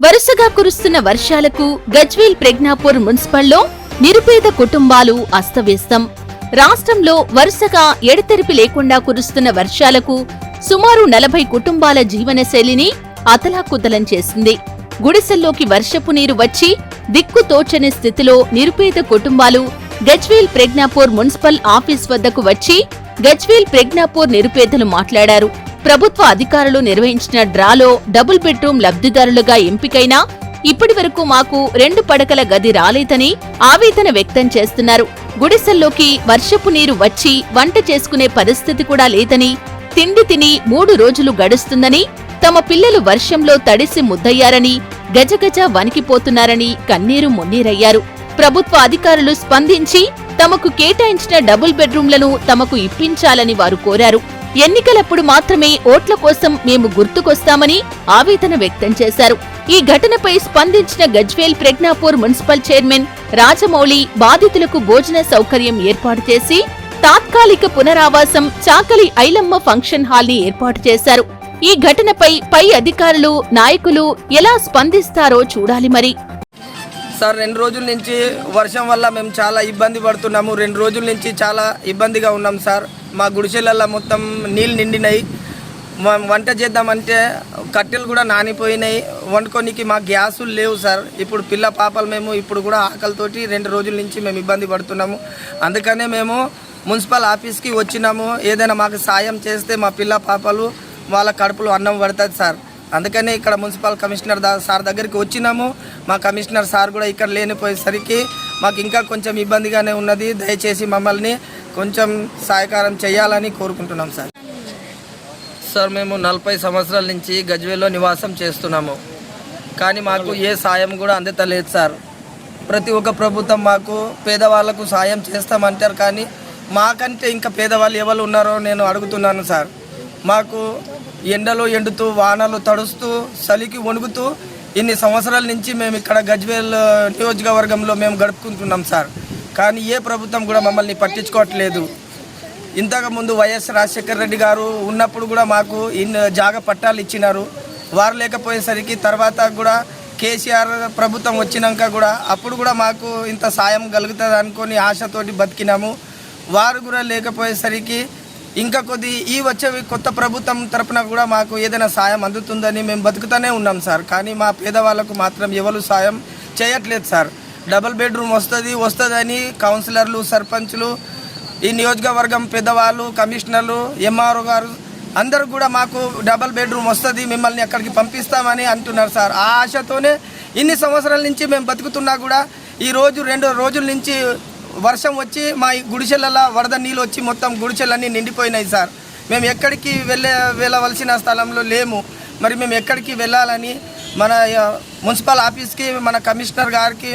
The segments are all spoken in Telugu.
వరుసగా కురుస్తున్న వర్షాలకు గజ్వేల్ ప్రజ్ఞాపూర్ మున్సిపల్లో నిరుపేద కుటుంబాలు అస్తవ్యస్తం. రాష్ట్రంలో వరుసగా ఎడతెరిపి లేకుండా కురుస్తున్న వర్షాలకు సుమారు నలభై కుటుంబాల జీవనశైలిని అతలాకుతలం చేసింది. గుడిసెల్లోకి వర్షపు నీరు వచ్చి దిక్కు తోచని స్థితిలో నిరుపేద కుటుంబాలు గజ్వేల్ ప్రజ్ఞాపూర్ మున్సిపల్ ఆఫీస్ వద్దకు వచ్చి గజ్వేల్ ప్రజ్ఞాపూర్ నిరుపేదలు మాట్లాడారు. ప్రభుత్వ అధికారులు నిర్వహించిన డ్రాలో డబుల్ బెడ్రూమ్ లబ్ధిదారులుగా ఎంపికైనా ఇప్పటి వరకు మాకు రెండు పడకల గది రాలేదని ఆవేదన వ్యక్తం చేస్తున్నారు. గుడిసెల్లోకి వర్షపు నీరు వచ్చి వంట చేసుకునే పరిస్థితి కూడా లేదని తిండి తిని మూడు రోజులు గడుస్తుందని తమ పిల్లలు వర్షంలో తడిసి ముద్దయ్యారని గజగజ వణికిపోతున్నారని కన్నీరు మున్నీరయ్యారు. ప్రభుత్వ అధికారులు స్పందించి తమకు కేటాయించిన డబుల్ బెడ్రూమ్లను తమకు ఇప్పించాలని వారు కోరారు. ఎన్నికలప్పుడు మాత్రమే ఓట్ల కోసం మేము గుర్తుకొస్తామని ఆవేదన వ్యక్తం చేశారు. ఈ ఘటనపై స్పందించిన గజ్వేల్ ప్రజ్ఞాపూర్ మున్సిపల్ చైర్మన్ రాజమౌళి బాధితులకు భోజన సౌకర్యం ఏర్పాటు చేసి తాత్కాలిక పునరావాసం చాకలి ఐలమ్మ ఫంక్షన్ హాల్ని ఏర్పాటు చేశారు. ఈ ఘటనపై పై అధికారులు నాయకులు ఎలా స్పందిస్తారో చూడాలి మరి. సార్ రెండు రోజుల నుంచి వర్షం వల్ల మేము చాలా ఇబ్బంది పడుతున్నాము. రెండు రోజుల నుంచి చాలా ఇబ్బందిగా ఉన్నాం సార్. మా గుడిసెలల్లో మొత్తం నీళ్ళు నిండినాయి. వంట చేద్దామంటే కట్టెలు కూడా నానిపోయినాయి. వండుకోనికి మా గ్యాసులు లేవు సార్. ఇప్పుడు పిల్ల పాపలు మేము ఇప్పుడు కూడా ఆకలితోటి రెండు రోజుల నుంచి మేము ఇబ్బంది పడుతున్నాము. అందుకనే మేము మున్సిపల్ ఆఫీస్కి వచ్చినాము. ఏదైనా మాకు సాయం చేస్తే మా పిల్ల పాపలు వాళ్ళ కడుపులో అన్నం పడుతుంది సార్. అందుకని ఇక్కడ మున్సిపల్ కమిషనర్ సార్ దగ్గరికి వచ్చినాము. మా కమిషనర్ సార్ కూడా ఇక్కడ లేనిపోయేసరికి మాకు ఇంకా కొంచెం ఇబ్బందిగానే ఉన్నది. దయచేసి మమ్మల్ని కొంచెం సహకారం చేయాలని కోరుకుంటున్నాం సార్. సార్ మేము నలభై సంవత్సరాల నుంచి గజ్వేల్లో నివాసం చేస్తున్నాము. కానీ మాకు ఏ సాయం కూడా అందతలేదు సార్. ప్రతి ఒక్క ప్రభుత్వం మాకు పేదవాళ్ళకు సాయం చేస్తామంటారు కానీ మాకంటే ఇంకా పేదవాళ్ళు ఎవరు ఉన్నారో నేను అడుగుతున్నాను సార్. మాకు ఎండలో ఎండుతూ వానలు తడుస్తూ చలికి వణుకుతూ ఇన్ని సంవత్సరాల నుంచి మేము ఇక్కడ గజ్వేల్ నియోజకవర్గంలో మేము గడుపుకుంటున్నాం సార్. కానీ ఏ ప్రభుత్వం కూడా మమ్మల్ని పట్టించుకోవట్లేదు. ఇంతకు ముందు వైఎస్ రాజశేఖర రెడ్డి గారు ఉన్నప్పుడు కూడా మాకు ఇన్ని జాగ పట్టాలు ఇచ్చినారు. వారు లేకపోయేసరికి తర్వాత కూడా కేసీఆర్ ప్రభుత్వం వచ్చినాక కూడా అప్పుడు కూడా మాకు ఇంత సాయం కలుగుతుంది అనుకొని ఆశతోటి బతికినాము. వారు కూడా లేకపోయేసరికి ఇంకా కొద్ది ఈ వచ్చే కొత్త ప్రభుత్వం తరపున కూడా మాకు ఏదైనా సాయం అందుతుందని మేము బతుకుతూనే ఉన్నాం సార్. కానీ మా పేదవాళ్ళకు మాత్రం ఎవరు సాయం చేయట్లేదు సార్. డబుల్ బెడ్రూమ్ వస్తుంది వస్తుందని కౌన్సిలర్లు సర్పంచ్లు ఈ నియోజకవర్గం పెద్దవాళ్ళు కమిషనర్లు ఎంఆర్ఓ గారు అందరూ కూడా మాకు డబల్ బెడ్రూమ్ వస్తుంది మిమ్మల్ని అక్కడికి పంపిస్తామని అంటున్నారు సార్. ఆ ఆశతోనే ఇన్ని సంవత్సరాల నుంచి మేము బతుకుతున్నా కూడా ఈ రోజు రెండు రోజుల నుంచి వర్షం వచ్చి మా ఈ గుడిసెలలో వరద నీళ్ళు వచ్చి మొత్తం గుడిసెలన్నీ నిండిపోయినాయి సార్. మేము ఎక్కడికి వెళ్ళే వెళ్ళవలసిన స్థలంలో లేము. మరి మేము ఎక్కడికి వెళ్ళాలని మన మున్సిపల్ ఆఫీస్కి మన కమిషనర్ గారికి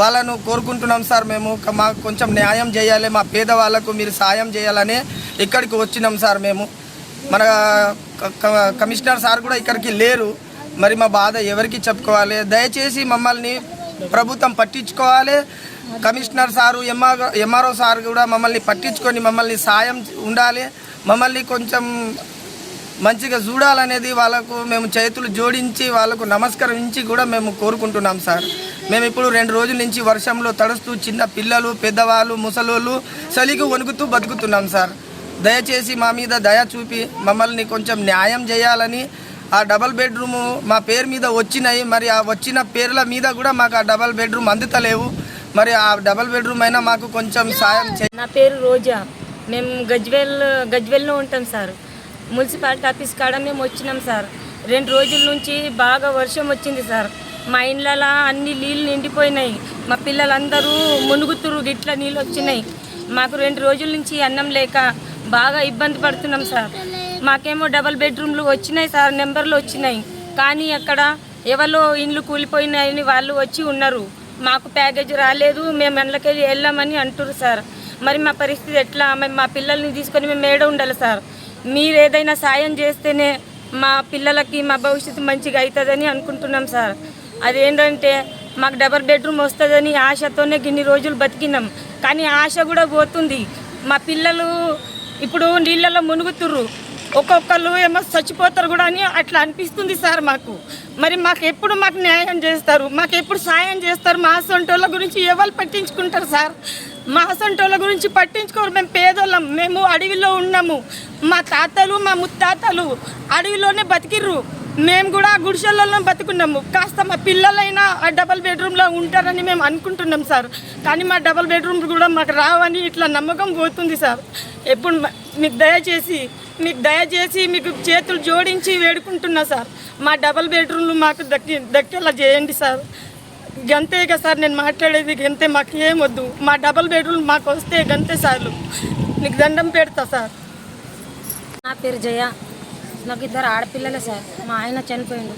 వాళ్ళను కోరుకుంటున్నాం సార్ మేము. మాకు కొంచెం న్యాయం చేయాలి మా పేదవాళ్ళకు మీరు సాయం చేయాలని ఇక్కడికి వచ్చినాం సార్ మేము. మన కమిషనర్ సార్ కూడా ఇక్కడికి లేరు. మరి మా బాధ ఎవరికి చెప్పుకోవాలి? దయచేసి మమ్మల్ని ప్రభుత్వం పట్టించుకోవాలి. Commissioner sir MR MRO sir కూడా మమ్మల్ని పట్టించుకొని మమ్మల్ని సాయం ఉండాలి. మమ్మల్ని కొంచెం మంచిగా చూడాలనేది వాళ్ళకు మేము చేతులు జోడించి వాళ్ళకు నమస్కరించి కూడా మేము కోరుకుంటున్నాం సార్. మేము ఇప్పుడు రెండు రోజుల నుంచి వర్షంలో తడుస్తూ చిన్న పిల్లలు పెద్దవాళ్ళు ముసలోళ్ళు చలికి వణుకుతూ బతుకుతున్నాం సార్. దయచేసి మా మీద దయ చూపి మమ్మల్ని కొంచెం న్యాయం చేయాలని ఆ డబల్ బెడ్రూము మా పేరు మీద వచ్చినాయి. మరి ఆ వచ్చిన పేర్ల మీద కూడా మాకు ఆ డబల్ బెడ్రూమ్ అందుతలేవు. మరి ఆ డబల్ బెడ్రూమ్ అయినా మాకు కొంచెం సాయం చేయండి నా పేరు రోజా. మేము గజ్వేల్ గజ్వేల్లో ఉంటాం సార్. మున్సిపాలిటీ ఆఫీస్ కాడ మేము వచ్చినాం సార్. రెండు రోజుల నుంచి బాగా వర్షం వచ్చింది సార్. మా ఇండ్లలో అన్ని నీళ్ళు నిండిపోయినాయి. మా పిల్లలందరూ మునుగుతురు గిట్ల నీళ్ళు వచ్చినాయి. మాకు రెండు రోజుల నుంచి అన్నం లేక బాగా ఇబ్బంది పడుతున్నాం సార్. మాకేమో డబల్ బెడ్రూమ్లు వచ్చినాయి సార్ నెంబర్లు వచ్చినాయి. కానీ అక్కడ ఎవరో ఇండ్లు కూలిపోయినాయని వాళ్ళు వచ్చి ఉన్నారు. మాకు ప్యాకేజ్ రాలేదు మేము ఎండ్లకెళ్ళి వెళ్ళామని అంటున్నారు సార్. మరి మా పరిస్థితి ఎట్లా? మేము మా పిల్లల్ని తీసుకొని మేము ఏడ ఉండాలి సార్? మీరు ఏదైనా సాయం చేస్తేనే మా పిల్లలకి మా భవిష్యత్తు మంచిగా అవుతుందని అనుకుంటున్నాం సార్. అదేంటంటే మాకు డబల్ బెడ్రూమ్ వస్తుందని ఆశతోనే గిన్ని రోజులు బతికినాం. కానీ ఆశ కూడా పోతుంది. మా పిల్లలు ఇప్పుడు నీళ్ళల్లో మునుగుతుర్రు. ఒక్కొక్కరు ఏమో చచ్చిపోతారు కూడా అని అట్లా అనిపిస్తుంది సార్ మాకు. మరి మాకు ఎప్పుడు మాకు న్యాయం చేస్తారు? మాకు ఎప్పుడు సాయం చేస్తారు? మా సొంటోళ్ళ గురించి ఎవరు పట్టించుకుంటారు సార్? మా సొంటోళ్ళ గురించి పట్టించుకోరు. మేము పేదోళ్ళం. మేము అడవిలో ఉన్నాము. మా తాతలు మా ముత్తాతలు అడవిలోనే బతికిర్రు. మేము కూడా ఆ గుడిసెలలో బతుకున్నాము. కాస్త మా పిల్లలైనా ఆ డబల్ బెడ్రూమ్లో ఉంటారని మేము అనుకుంటున్నాం సార్. కానీ మా డబల్ బెడ్రూమ్ కూడా మాకు రావని ఇట్లా నమ్మకం పోతుంది సార్. ఎప్పుడు మీకు దయచేసి మీకు దయచేసి మీకు చేతులు జోడించి వేడుకుంటున్నా సార్. మా డబల్ బెడ్రూమ్లు మాకు దక్కి దక్కేలా చేయండి సార్. గంతే కదా సార్ నేను మాట్లాడేది గంతే మాకు ఏం వద్దు. మా డబల్ బెడ్రూమ్ మాకు వస్తే గంతే సార్లు. నీకు దండం పెడతా సార్. నా పేరు జయ. నాకు ఇద్దరు ఆడపిల్లలే సార్. మా ఆయన చనిపోయిండు.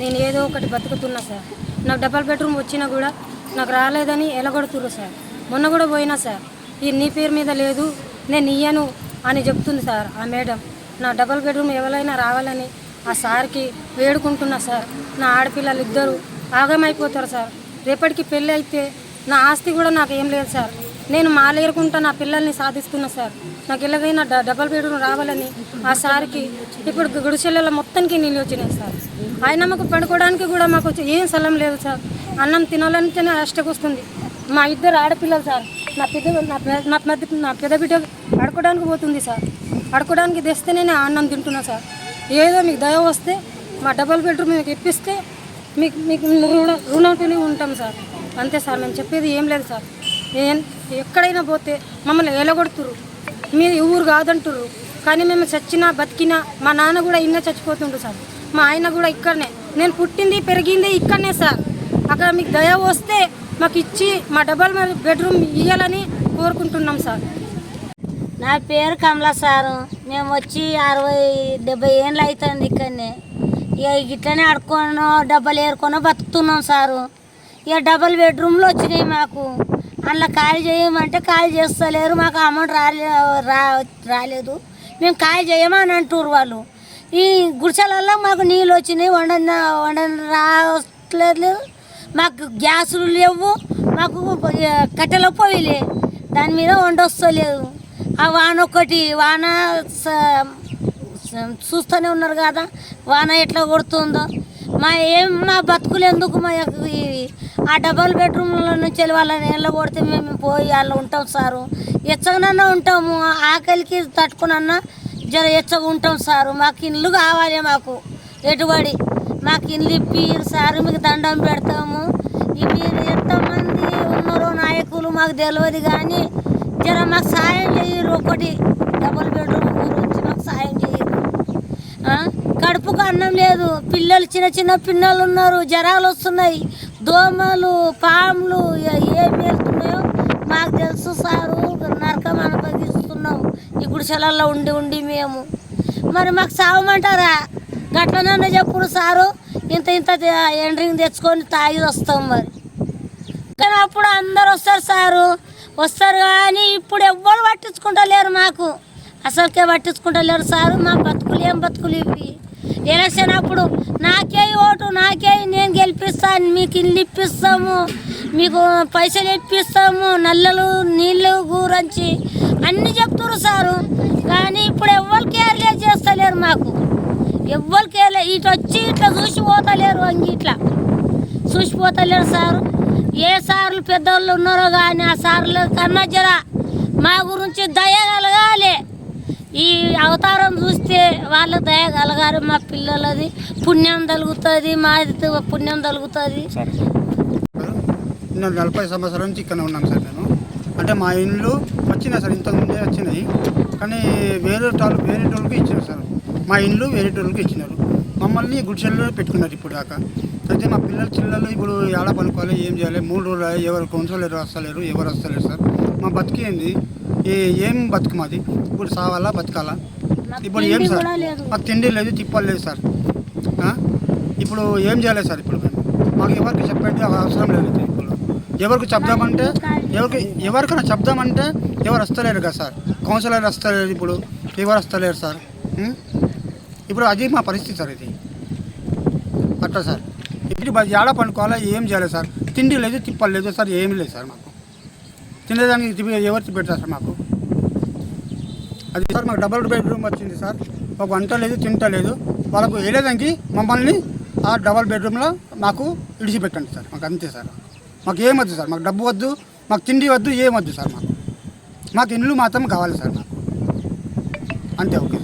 నేను ఏదో ఒకటి బతుకుతున్నా సార్. నాకు డబల్ బెడ్రూమ్ వచ్చినా కూడా నాకు రాలేదని ఎలగొడుతుర్రు సార్. మొన్న కూడా పోయినా సార్. ఈ నీ పేరు మీద లేదు నేను ఇయ్యను. అని చెప్తుంది సార్ ఆ మేడం. నా డబల్ బెడ్రూమ్ ఎవరైనా రావాలని ఆ సార్కి వేడుకుంటున్నా సార్. నా ఆడపిల్లలు ఇద్దరు ఆగమైపోతారు సార్. రేపటికి పెళ్ళి అయితే నా ఆస్తి కూడా నాకు ఏం లేదు సార్. నేను మాలేరుకుంటా నా పిల్లల్ని సాధిస్తున్నా సార్. నాకు ఎలాగైనా డ- డబల్ బెడ్రూమ్ రావాలని ఆ సార్కి ఇప్పుడు గుడిసెల మొత్తానికి నీళ్ళు వచ్చినాయి సార్. ఆయన మాకు పడుకోవడానికి కూడా మాకు ఏం స్థలం లేదు సార్. అన్నం తినాలంటేనే వస్తుంది. మా ఇద్దరు ఆడపిల్లలు సార్. నా పెద్ద నా నా పెద్ద నా పెద్ద బిడ్డ పడుకోవడానికి పోతుంది సార్. పడుకోవడానికి తెస్తే నేను అన్నం తింటున్నా సార్. ఏదో మీకు దయ వస్తే మా డబల్ బెడ్రూమ్ మీకు ఇప్పిస్తే మీకు మీకు రుణ రుణపడి ఉంటాం సార్. అంతే సార్ మేము చెప్పేది ఏం లేదు సార్. ఎక్కడైనా పోతే మమ్మల్ని ఎలగొడుతురు మీరు ఊరు కాదంటురు కానీ మేము చచ్చినా బతికినా మా నాన్న కూడా ఇన్న చచ్చిపోతుండ్రు సార్. మా ఆయన కూడా ఇక్కడనే. నేను పుట్టింది పెరిగింది ఇక్కడనే సార్. అక్కడ మీకు దయ వస్తే మాకు ఇచ్చి మా డబల్ బెడ్రూమ్ ఇవ్వాలని కోరుకుంటున్నాం సార్. నా పేరు కమలా సారు. మేము వచ్చి అరవై డెబ్బై ఏళ్ళు అవుతుంది ఇక్కడనే. ఇక ఇట్లనే ఆడుకోనో డబ్బలు ఏరుకోనో బతుకుతున్నాం సారు. ఇక డబల్ బెడ్రూమ్లు వచ్చినాయి మాకు. అందులో ఖాళీ చేయమంటే ఖాళీ చేస్తలేరు. మాకు అమౌంట్ రాలే రా రాలేదు. మేము ఖాళీ చేయమని అంటారు వాళ్ళు. ఈ గుడిసెలలో మాకు నీళ్ళు వచ్చినాయి. వండ వండ రావట్లేదు. మాకు గ్యాసులు లేవు మాకు కట్టెల పోయిలే దాని మీద వండొస్తలేదు. ఆ వాన ఒకటి వాన స- చూస్తూనే ఉన్నారు కదా వాన ఎట్లా కొడుతుందో. మా ఏం మా బతుకులు ఎందుకు మా ఆ డబల్ బెడ్రూమ్ల నుంచి వెళ్ళి వాళ్ళని ఎల్ల కొడితే మేము పోయి వాళ్ళు ఉంటాం సారు. ఎచ్చగనన్నా ఉంటాము ఆకలికి తట్టుకునన్నా జర ఎచ్చగా ఉంటాం సారు. మాకు ఇల్లు కావాలి మాకు ఎటుబడి మాకు ఇల్లు ఇప్పి సారు మీకు దండం పెడతాము. ఇవి ఎంతమంది ఉన్నారో నాయకులు మాకు తెలియదు కానీ జర మాకు సాయం చేయరు. ఒకటి డబుల్ బెడ్రూమ్ గురించి మాకు సాయం చేయరు. కడుపుకు అన్నం లేదు. పిల్లలు చిన్న చిన్న పిల్లలు ఉన్నారు. జ్వరాలు వస్తున్నాయి. దోమలు పాములు ఏం వెళ్తున్నాయో మాకు తెలుసు సారు. నరకం అనుభవిస్తున్నాం. ఇప్పుడు సెలల్లో ఉండి ఉండి మేము. మరి మాకు సావమంటారా? గట్లనే చెప్పుడు సారు. ఇంత ఇంత ఎండ్రింగ్ తెచ్చుకొని తాగి వస్తాం మరి. కానీ అప్పుడు అందరు వస్తారు సారు. వస్తారు కానీ ఇప్పుడు ఎవ్వరు పట్టించుకుంటలేరు మాకు. అసలుకే పట్టించుకుంటలేరు సారు. మా బతుకులు ఏం బతుకులు ఇవి? ఎలక్షన్ అప్పుడు నాకే ఓటు నాకే నేను గెలిపిస్తాను. మీకు ఇల్లు ఇప్పిస్తాము. మీకు పైసలు ఇప్పిస్తాము. నల్లలు నీళ్ళు గురించి అన్నీ చెప్తున్నారు సారు. కానీ ఇప్పుడు ఎవరు కేర్లే చేస్తలేరు మాకు. ఎవ్వరు కేర్లే ఇటు వచ్చి ఇట్లా చూసి పోతలేరు అంగి ఇట్లా. చూసిపోతలేరు సారు. ఏ సార్లు పెద్దోళ్ళు ఉన్నారో కానీ ఆ సార్లు కన్నా జర మా గురించి దయ కలగాలి. ఈ అవతారం చూస్తే వాళ్ళ దయ కలగాలి. మా పిల్లలది పుణ్యం తలుగుతుంది మాది పుణ్యం తలుగుతుంది. నేను నలభై సంవత్సరాల నుంచి ఇక్కడ ఉన్నాను సార్ నేను. అంటే మా ఇండ్లు వచ్చినాయి సార్ ఇంతకుముందే వచ్చినాయి. కానీ వేరే వాళ్ళు వేరే వాళ్ళకి ఇచ్చారు సార్. మా ఇండ్లు వేరే వాళ్ళకి ఇచ్చినారు. మమ్మల్ని గుడిసెల్లో పెట్టుకున్నారు ఇప్పుడు దాకా. అయితే మా పిల్లలు చిల్లలు ఇప్పుడు ఏడ పనుకోవాలి ఏం చేయాలి? మూడు రోజులు ఎవరు కొంచెం వస్తలేరు ఎవరు వస్తలేరు సార్. మా బతికేంది ఏ ఏం బతుకు మాది? ఇప్పుడు సావాలా బతకాలా? ఇప్పుడు ఏం సార్. మాకు తిండి లేదు తిప్పలు లేదు సార్? ఇప్పుడు ఏం చేయాలి సార్ ఇప్పుడు మేము? మాకు ఎవరికి చెప్పండి అవసరం లేదు ఇప్పుడు. ఎవరికి చెప్దామంటే ఎవరికి ఎవరికైనా చెప్దామంటే ఎవరు వస్తలేరు కదా సార్? కౌన్సిలర్ వస్తలేరు ఇప్పుడు. ఎవరు వస్తలేరు సార్? ఇప్పుడు అది మా పరిస్థితి సార్ ఇది. అట్లా సార్. ఇప్పుడు ఏడా ఏడ పండుకోవాలా ఏం చేయాలి సార్? తిండి లేదు తిప్పలు లేదు సార్ ఏమీ లేదు సార్ మాకు. తినేదానికి తిప్పి- ఎవరు పెడతారు సార్ మాకు? అది సార్ మాకు డబల్ బెడ్రూమ్ వచ్చింది సార్. మాకు వంట లేదు తింట లేదు. వాళ్ళకు వెళ్ళేదానికి మమ్మల్ని ఆ డబల్ బెడ్రూమ్లో మాకు ఇడిచిపెట్టండి సార్. మాకు అంతే సార్. మాకు ఏమొద్దు సార్. మాకు డబ్బు వద్దు మాకు తిండి వద్దు ఏం వద్దు సార్ మాకు. మాకు ఇండ్లు మాత్రం కావాలి సార్ మాకు. అంతే ఓకే